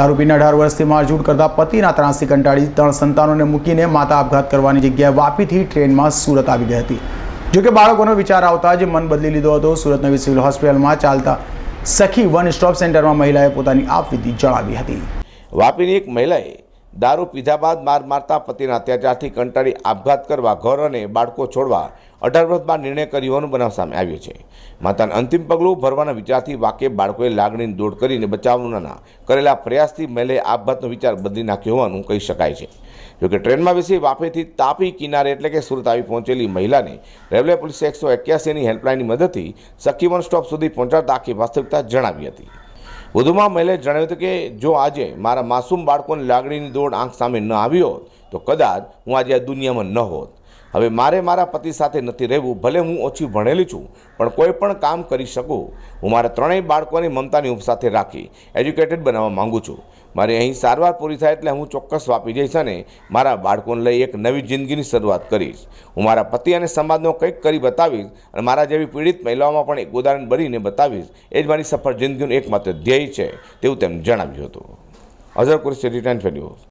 દારૂ અઢાર વર્ષથી મારઝૂડ કરતા પતિના ત્રાસથી કંટાળી ત્રણ સંતાનોને મૂકીને માતા આપઘાત કરવાની જગ્યાએ વાપીથી ટ્રેનમાં સુરત આવી ગઈ હતી. જોકે બાળકોનો વિચાર આવતા જ મન બદલી લીધો હતો. સુરત સિવિલ હોસ્પિટલમાં ચાલતા સખી વન સ્ટોપ સેન્ટરમાં મહિલાએ પોતાની આપવીતી જણાવી હતી. વાપીની એક મહિલાએ દારૂ પીધા બાદ માર મારતા પતિના અત્યાચારથી કંટાળી આપઘાત કરવા ઘર અને બાળકો છોડવા અઢાર વર્ષ બાદ નિર્ણય કર્યો હોવાનું બનાવ સામે આવ્યો છે. માતાના અંતિમ પગલું ભરવાના વિચારથી વાકેફ બાળકોએ લાગણીની દોડ કરીને બચાવવાના કરેલા પ્રયાસથી મેલે આપઘાતનો વિચાર બદલી નાખ્યો હોવાનું કહી શકાય છે. જોકે ટ્રેનમાં બેસી વાપીથી તાપી કિનારે એટલે કે સુરત આવી પહોંચેલી મહિલાને રેલવે પોલીસે એકસો એક્યાસીની હેલ્પલાઇનની મદદથી સખીવન સ્ટોપ સુધી પહોંચાડતા આખી વાસ્તવિકતા જણાવી હતી. વધુમાં મહિલાએ જણાવ્યું હતું કે જો આજે મારા માસૂમ બાળકોની લાગણીની દોડ આંખ સામે ન આવી હોત, તો કદાચ હું આજે આ દુનિયામાં ન હોત. હવે મારે મારા પતિ સાથે નથી રહેવું, ભલે હું ઓછી ભણેલી છું, પણ કોઈ પણ કામ કરી શકું. હું મારા ત્રણેય બાળકોની મમતાની ઉપ સાથે રાખી એજ્યુકેટેડ બનાવવા માગું છું. મારે અહીં સારવાર પૂરી થાય એટલે હું ચોક્કસ વાપી જઈશ અને મારા બાળકોને લઈ એક નવી જિંદગીની શરૂઆત કરીશ. હું મારા પતિ અને સમાજનો કંઈક કરી બતાવીશ અને મારા જેવી પીડિત મહિલાઓમાં પણ એક ઉદાહરણ બનીને બતાવીશ. એ જ મારી સફળ જિંદગીનું એકમાત્ર ધ્યેય છે, તેવું તેમ જણાવ્યું હતું. અઝર કુરશી, રિટર્ન ફેલ્યું